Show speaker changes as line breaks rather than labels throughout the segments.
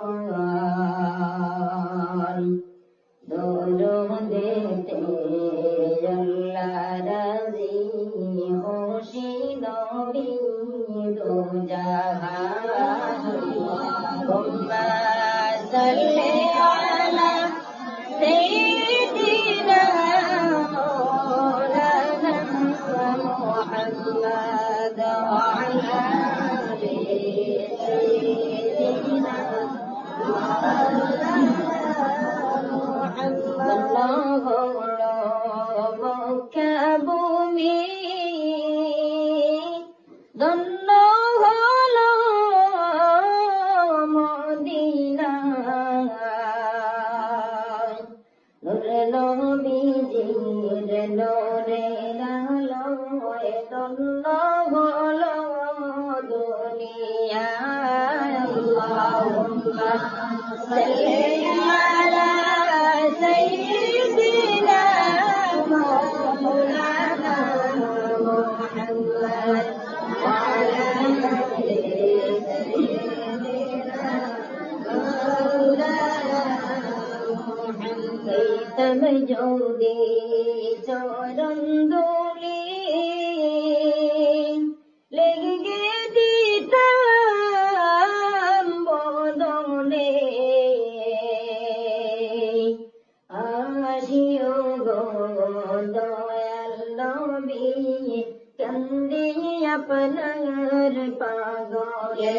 নবী রশিকার দরুদেতে আল্লাহ রাজি খুশি নবী দো জাহান ভূমি। দন্ন হল মদিনা নবীজির নোরে আলোয় দন্ন হল দুনিয়া আল্লাহুম্মা মুহাম্মদ যদি চরণ দুলি লেগে দিতাম বদনে আসিও গো দয়াল নবী কান্দি আপনার পাগলে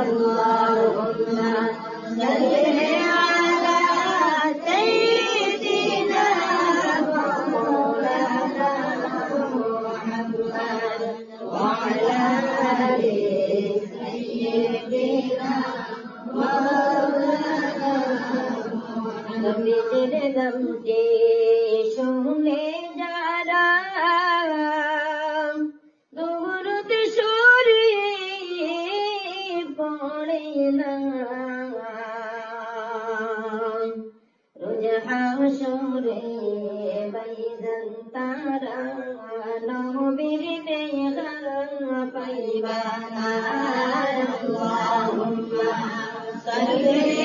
আল্লাহুম্মা নবীজির নামটি শুনে যারা দূরত সরে পড়ে না। রোজ হাসরে বাইজান তারা নবীর দেখা পাইবা আল্লাহুম্মা সাল্লি